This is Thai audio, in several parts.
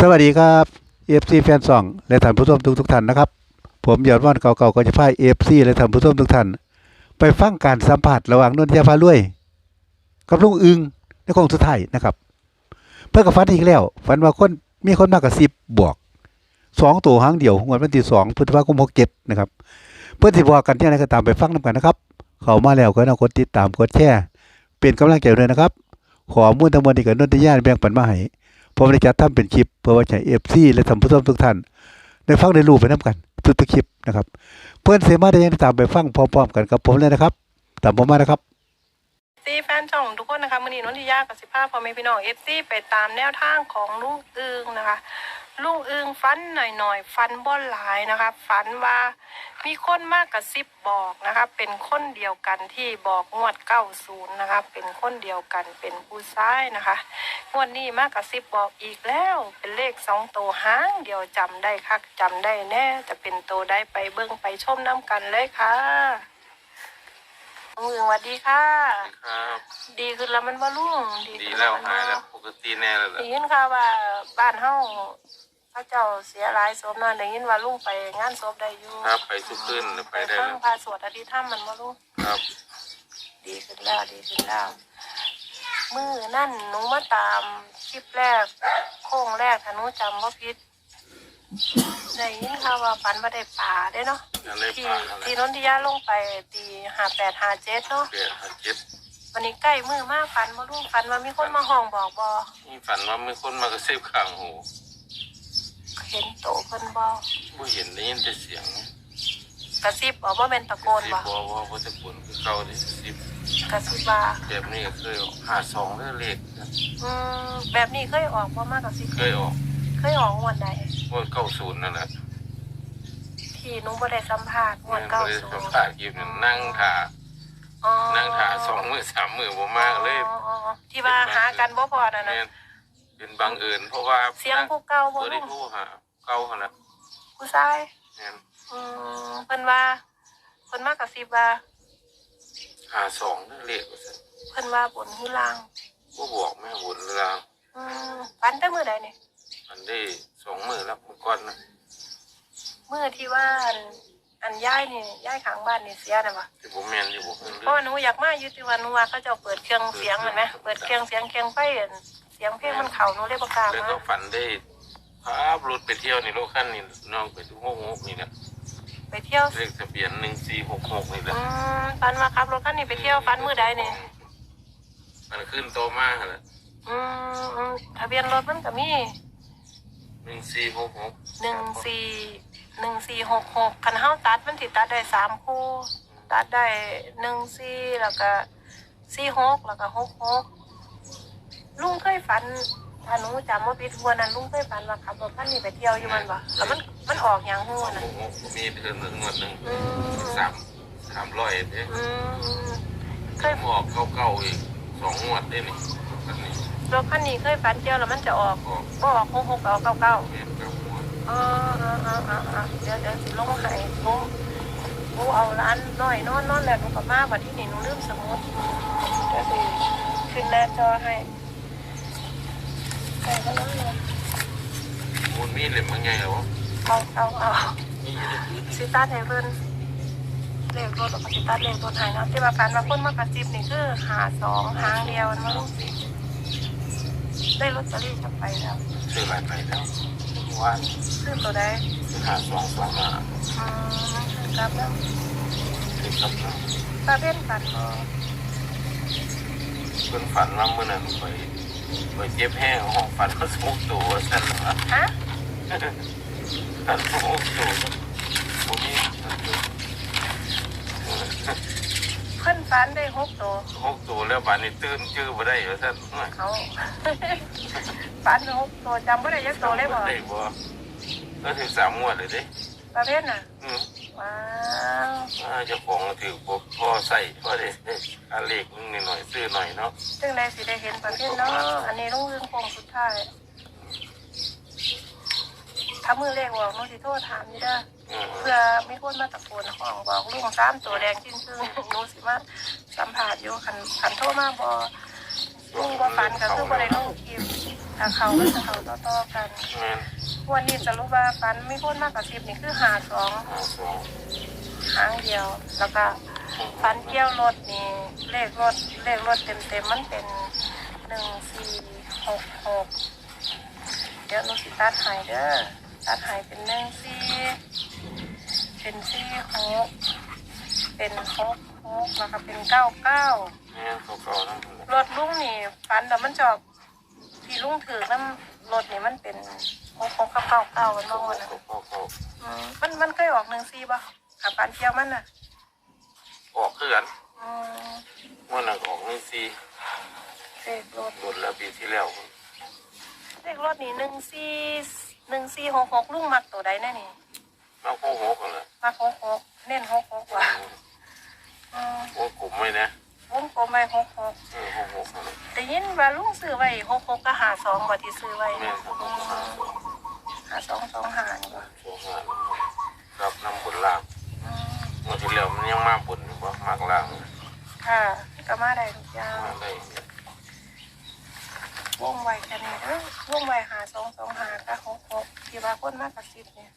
สวัสดีครับเอฟซีแฟนซองและท่านผู้ชมทุกทุกท่านนะครับ ผมยอดว่านเก่าๆก็จะพาเอฟซีและท่านผู้ชมทุกท่านไปฟังการสัมผัสระหว่างนนทยาพาลุยกับลุงอึงในโคงสุดท้ายนะครับ เพื่อกับฟันอีกแล้วฝันว่าคนมีคนมากกว่าสิบบวกสองตัวหางเดียวงวดวันที่สองพฤษภาคมหกเจ็ดนะครับ เพื่อที่บอกกันที่ไหนก็ตามไปฟังนำกันนะครับ เข้ามาแล้วก็นะกดติดตามกดแชร์เป็นกำลังใจด้วยนะครับ ขอมูลทั้งหมดที่กับนนทยาแบ่งปันมาให้ ผมได้จัดทำเป็นคลิปเพื่อว่าใช้เอฟซีและท่านผู้ชมทุกท่านในฟังในรูปไปน้ำกันทุกๆคลิปนะครับ เพื่อนเสมาได้ยังตามไปฟังพร้อมๆกันกับผมเลยนะครับ ตามผมมานะครับซีแฟนช่องทุกคนนะคะมือนีนนทิยากับสิภาพพอแม่พี่น้องเอฟซีไปตามแนวทางของลูกอึงนะคะ ลูกอึงฟันหน่อยๆฟันบ่หลายนะคะฝันว่ามีคนมากกับซิบบอกนะคะ เป็นคนเดียวกันที่บอกงวดเก้าศูนย์นะคะ เป็นคนเดียวกันเป็นผู้ชายนะคะงวดนี้มากกับซิบบอกอีกแล้ว เป็นเลขสองตัวห้างเดียวจำได้คักจำได้แน่ จะเป็นตัวได้ไปเบิ้งไปชมน้ำกันเลยค่ะลุงอึงสวัสดีค่ะ ครับดีขึ้นแล้วมันว่าลุงดีขึ้นแล้วมันหายบ่แล้วปกติแน่แล้วแหละได้ยินค่ะว่าบ้านเฮา พระเจ้าเสียหลายศพนั่นได้ยินว่าลุงไปงานศพได้อยู่ครับไปสุขึ้นไปได้ฟังแล้วพาสวดอธิษฐานมันว่าลุงครับดีขึ้นแล้วดีขึ้นแล้วมือนั่นหนูมาตามคลิปแรก โค้งแรกถ้าหนูจำว่าผิดได้ยินค่ะว่าฝันว่าได้ป่าได้เนาะอันได้ที่ปลาอะไรที่นนทิยาลงไปตีหาแปดหาเจ็ดเนาะเปลี่ยนหันเจ็ดวันนี้ใกล้มือมากฝันมาลุงฝันว่ามีคนมาห้องบอกบอ มีฝันว่ามีคนมากระซิบข้างหู เห็นโตเพิ่นบอบ่เห็นได้ยินแต่เสียงกระซิบบอกว่าเป็นตะโกนสิบ่บ่ว่าบ่จะปุ่นคือเก่าได้สิบกระซิบว่าแบบนี้ก็เคยออกหาสองเรื่องเลขนะอืมแบบนี้เคยออกบ่มากกระซิบเคยออกเคยออกงวันใดวันเก้าศูนย์นั่นแหละที่หนุ้บ่ได้สัมภาษณ์งวันแม่เก้าบ่ได้ศูสัมนย์ภาษณ์คลิปนั้นนั่งถ่าอ๋อนั่งถ่าสองมือสามมือบ่มากเลยอ๋ออ๋ออ๋อที่ว่าหากันบ่พอน่ะนะแม่น เป็นบังเอิญเพราะว่าเสียงผู้เก่าบ่บ่ได้ลุงโทรหาเก่าหั่นน่ะผู้ชายแม่นอืมเพิ่นว่าเพิ่นมากระซิบว่าหาสองเรื่องเลขว่าซั่นเพิ่นว่าบนหือล่างบ่บอกแม่บุญลางอืมฝันแต่มื้อใดนี่อันได้สองมือแล้วเมื่อก่อนนะมื้อที่ว่าอันอันย้ายนี่ย้ายข้างบ้านนี่เสียน่ะบ่ที่ผมแมนที่ผมเพิ่งเพเลืราะอว่าหนูอยากมาอยู่ที่ว่าหนูว่าเขาเจะเปิดเครื่องเสียงเห็นไหมเปิดเครื่องเสียงเครื่องไฟอั่น เสียงเพลงมันเข่าหนูเลยประกล้าศแล้วมาก็ฝันได้พาบรถไปเที่ยวในโลกขั้นนี่น้องไปดูหกหกนี่นะไปเที่ยวเลขทะเบียนหนึ่งสี่หกหกนี่แหละอืมฟันมาครับรถคันนี้ไปเที่ยวฟันมือใดนี่มันขึ้นโตมากเลยอืมอืมทะเบียนรถมันก็มีหนึ่งสี่หกหกหนึ่งสี่หนึ่งสี่หกหกคันเฮ้าตัดมันติตัดได้สามคู่ ตัดได้หนึ่งสี่แล้วก็สี่หกแล้วก็หกหก ลุงเคยฝันถ้าหนูจำว่าผิดหัวนั้นลุงเคยฝันว่าขับรถคันนี้ไปเที่ยวอยู่มันบ่แล้วมันมันออกอย่างหัวหน่ะกหกมีเพิ่มหนึ่งงวดหนึ่งอืมสามสามร้อยเนี่ยอืมเคยหมอกเก้าเก้าอีกสองงวดได้นี่อันนี้รถคันนี้เคยฝันเที่ยวแล้วมันจะออกออกก็ออกหกหกออกเก้าเก้าเปลี่ยนเก้างวดอ๋ออ๋ออ๋ออ๋ออ๋อเดี๋ยวเดี๋ยวสิลงให้หนูหนูเอาร้านน้อยนอนนอนแล้วหนูก็มาวันที่นี่หนูลืมสมุดเดี๋ยวสิขึ้นหน้าจอให้ ใส่ก็แล้วเลยมันมีเหลี่ยมมันไงเหรอเอาเอาเอามีอยู่ในพื้นสิตัดให้เพิ่นเลขรถแล้วก็สิตัดเลขรถให้เนาะที่ว่าการมาคนมากระซิบนี่คือหาสองหางเดียวนะลูกได้ลอตเตอรี่กลับไปแล้วซื้อหลายไปแล้วเมื่อวานซื้อตัวใดซื้อหาสองสองห้าอืมกลับแล้วซื้อกับน้ตาเพ่นฝันบ่เพิ่นฝันว่าเมื่อนั้นไป ไปเจ็บแห้งห้องฝันว่าสมุกตัวสั่นว่าฮะฝันสมุกตัวผมมีเพิ่นฝันได้หกตัวหกตัวแล้วบานนี้ตื่นชื่อบ่ได้ว่าสั่นว่าเขาฝันหกตัวจำไม่ได้ยักตัวเลยบ่ได้บ่ก็ถึงสามงวดเลยเด้ประเภทน่ะอืม ว้าวอ่าเจ้าของก็ถือบ่พอใส่พอได้อาเลขนึงหน่อยๆซื้อหน่อยเนาะซึ่งในสิได้เห็นประเภทเนาะอันนี้ต้องยืนโคงสุดท้ายถ้ามือเลขบอกน้องสิโทษถามนี่เด้ออืมเพื่อมีคนมาตะโกนห้องบอกลุงสามตัวแดงจริงซึ่งหนูสิมาสัมผัสอยู่ขันขันโทษมาบอลุงบ่ฝันก็คือบ่ได้ลงคลิปถ้าเขาก็จะเขาต่อๆกัน แม่น วันนี้จะรู้ว่าฟันไม่พ้นมากกว่าสิบนี่คือหาสองหาสองครั้งเดียว แล้วก็ฟันเกี้ยวรถนี่เลขรถเลขรถเต็มเต็มๆมันเป็นหนึ่งสี่หกหกเดี๋ยวหนูสิตัดใหายเด้อตัดใหายเป็นหนึ่งสี่เป็นสี่หกเป็นหกหกแล้วก็เป็นเก้าเก้าแม่นเขาเก่านั่นแหละรถลุงนี่ฟันแต่มันจอบที่ลุงถือน้ำรถนี่มันเป็น หกหกกับเก้าเก้ามันบ้างวะนะเขาเขาเขาอืมมันมันเคยออกหนึ่งสี่ป่ะขับฟันเที่ยวมันน่ะออกคือกันอืมเมื่อนั้นออกนี่ซีเลขรถโดนแล้วปีที่แล้วเลขรถนี่หนึ่งสี่หนึ่งสี่หกหกลุงมักตัวใดแน่นี่มาโค้หกกันเลยมักหกหกเน้นหกหกว่ะอืมโอ้กลุ่มไม่นะวงกลมไปหกหกเออหกหกนั่นแหละแต่ยินว่าลุงซื้อไว้หกหกก็หาสองกว่าที่ซื้อไว้แม่นะนเขาอืหาสองมหาสองสองหานี่ว่ะสองหารับนำบนล่างอืมเมื่อที่แล้วมันยังมาบนอยู่ว่ามากล่างค่ะก็มาได้ทุกอย่างมาได้วงไวแค่นี้เด้อวงไวหาสองสองหาก็หกหกที่ว่าคนมากกว่าสิบเนี่ย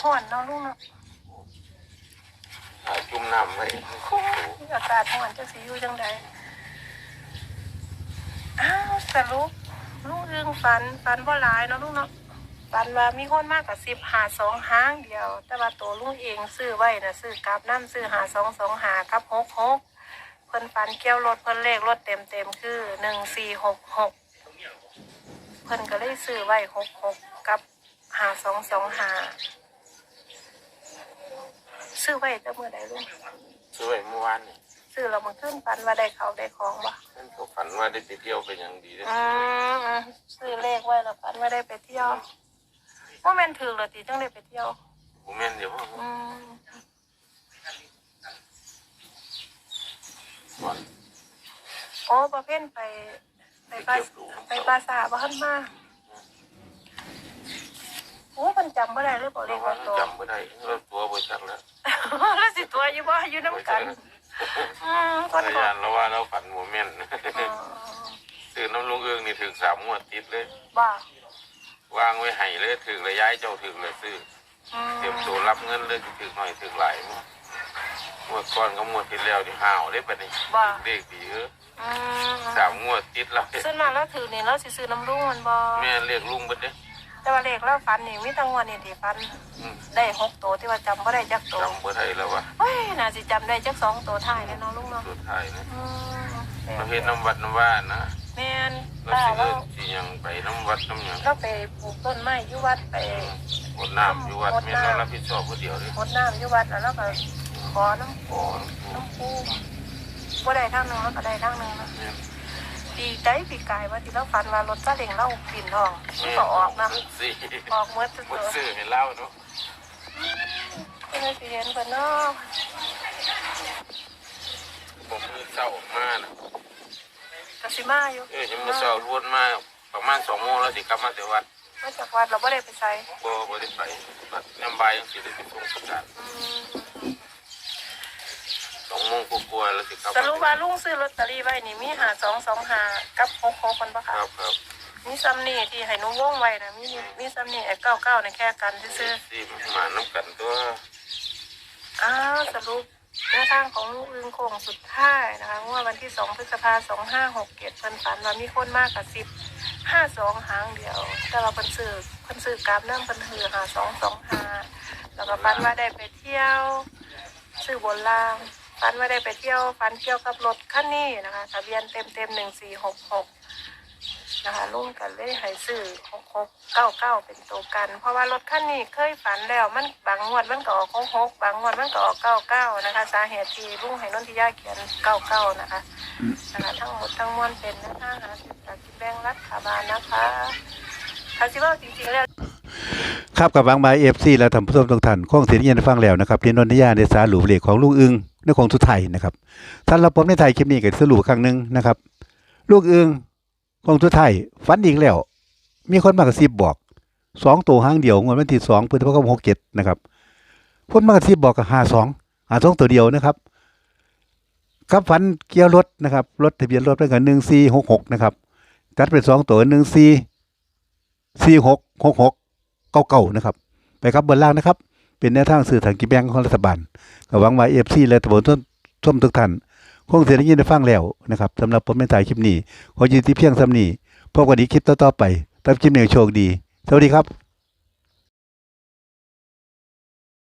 ห่อนเนาะลุงเนาะหาจุ่มน้ำไว้โอ้ยอากาศห่อนจะสิอยู่จังใดอ้าว สรุปลุงเรื่องฝันฝันบ่หลายเนาะลุงเนาะฝันว่ามีคนมากกว่าสิบหาสองห้างเดียว แต่ว่าตัวลุงเองซื้อไว้นะซื้อกราบน้ำซื้อหาสองสองหากับหกหกเพิ่นฟันเกี่ยวรถเพิ่นเลขรถเต็มเต็มคือหนึ่งสี่หกหกเพิ่นก็เลยซื้อไว้หกหกกับหาสองสองหาซื้อไว้แต่เมื่อใดลุงซื้อไว้เมื่อวานนี่ ซื้อเรามาขึ้นฟันว่าได้เขาได้ของบ่นั่นเขาฝันว่าได้ไปเที่ยวเป็นอย่างดีเลยอืมอืมซื้อเลขไว้แล้วฟันว่าได้ไปเที่ยวว่าแม่นถือเหรอตีจังได้ไปเที่ยว ผมแม่นเดี๋ยวว่าอืมก่อนโอ้ประเภทไป ไปปลาไปปลาสาบ้านมาโอ้มันจำไม่ได้เลยบอกเลเราขว่าว่าโตจำไม่ได้เราตัวบริษัทแล้ว แล้วสิตัวอยู่บ่อยู่น้ำกัน อืมคพนยาก่อนนเราว่าเราฝันโมเมนต์อืมซื้อน้ำลุงเอื้องนี่ถึงสามงวดติดเลยบ้าวางไว้ให้เลยถึงเลยย้ายเจ้าถึงเลยซื้ออืมเตรียมตัวรับเงินเลยถึงหน่อยถึงหลายมั้งงวดก่อนกับงวดที่แล้วที่ห่าวเลยปะนี่บ้าเด็กดีเอออืมสามงวดติดแล้ว ซื้อมาแล้วถือนี่แล้วสิซื้อน้ำรุ่งมันบ่แม่เรียกลุงเบัดเด้ แต่ว่าเลขแล้วฟันนี่มีตั้งวันนี่ที่ฟัน อืมได้หกตัวที่ว่าจำบ่ได้จักตัวจำบ่ได้แล้ววะเฮ้ยน่าสิจำได้จักสองตัวท้ายแน่นอนลุงเนาะสุดท้ายนะอืมเราเห็นน้ำวัดน้ำว่านะแม่นเราป้าสิเราเอิ้นสิยังไปน้ำวัดน้ำหยังเราไปปลูกต้นไม้อยู่วัดไป หมดน้ำอยู่วัดแม่เรารับผิดชอบคนเดียวเลยหดน้ำอยู่วัดแล้วเราก็ขอน้ำก่อนน้ำปูบ่ได้ทางหนึงแล้วก็ได้ทางหนึงนะแม่ ดีใจปีกายว่าที่เราฝันว่ารถซาเล้งเราปิ่นทองมันก็ออกนะสิออกเมื่อสุดหมดตัวซื้อให้เล่าเนาะก็เลยสิเห็นเพิ่นเนาะผมมือเศร้ามานะกสิมาอยู่เออยังมือเศร้าล้วนมาประมาณสองโมงแล้วสิกลับมาแต่วัดมาจากวัดเราบ่ได้ไปใส่บ่บ่ได้ไปวัดยามบ่ายยังสิได้ไปส่งประกาศอืม สองโมงกว่าๆแล้วสิกลับสรุปว่าลุงซื้อลอตเตอรี่ไว้นี่มีหาสองสองหากับหกหกคนปะคคะรับครับมีซัมนี่ที่ให้หนุวงไว้นะมีมีซัมนี่ไอ้เก้าเก้าในแค่กันซื้อสิมาน้ำกันตัวๆอ้าวสรุปแนวทางของลูกอึงโคงสุดท้ายนะคะงวดวันที่สองพฤษภาสองห้าหกเจ็ดเพิ่นฝันว่ามีคนมากกับสิบห้าสองหางเดียว แต่เราเพิ่นซื้อเพิ่นซื้อกราฟเริ่มเพิ่นถือหาสองสองหาแล้วก็ฝันว่าได้ไปเที่ยว ซื้อบนล่าง ฝันว่าได้ไปเที่ยวฝันเที่ยวกับรถคันนี้นะคะทะเบียนเต็มเต็มหนึ่งสี่หกหกนะคะลุงกันเลยให้ซื้อหกหกเก้าเก้าเป็นตัวกัน เพราะว่ารถคันนี้เคยฝันแล้วมันบางงวดมันก็ออกหกหกบางงวดมันก็ออกเก้าเก้านะคะ สาเหตุที่ลุงให้นนทิยาเขียนเก้าเก้านะคะนะคะทั้งหมดทั้งมวลเป็นนะคะหาสิบสากินแบงรัฐบาลนะคะคาสิว่าจริงๆแล้วครับกับบางบายเอฟซีและท่านผู้ชมทุกท่านคงเสียงเยินฟังแล้วนะครับเรียนนนทยาในสาหลูเลขของลูกอึง ในของสุดไทยนะครับท่านรับผมในไทยคลิปนี้ก็สรุปครั้งหนึ่งนะครับ ลูกเอึงของสุดไทยฝันอีกแล้ว มีคนมากระซิบบอกสองตัวห้างเดียวงวดวันที่สองพฤษภาคมหกเจ็ดนะครับคนมากระซิบบอกกับหาสองหาสองตัวเดียวนะครับกับฝันเกี่ยวรถนะครับรถทะเบียนรถเป็นกันหนึ่งสี่หกหกนะครับจัดเป็นสองตัวหนึ่งสี่สี่หกหกหกเก้าเก้านะครับ ไปครับเบนล่างนะครับ เป็นแนวทางสื่อทางกิแบงของรัฐบาลก็หวังว่าเอฟซีและตำรวจส้มทุกท่านคงเสียได้ยินได้ฟังแล้วนะครับสำหรับผมในถ่ายคลิปนี้ ขอยืนที่เพียงสำนีพบกันอีกคลิปต่อๆไปตามคลิปหนึ่งโชคดี สวัสดีครับ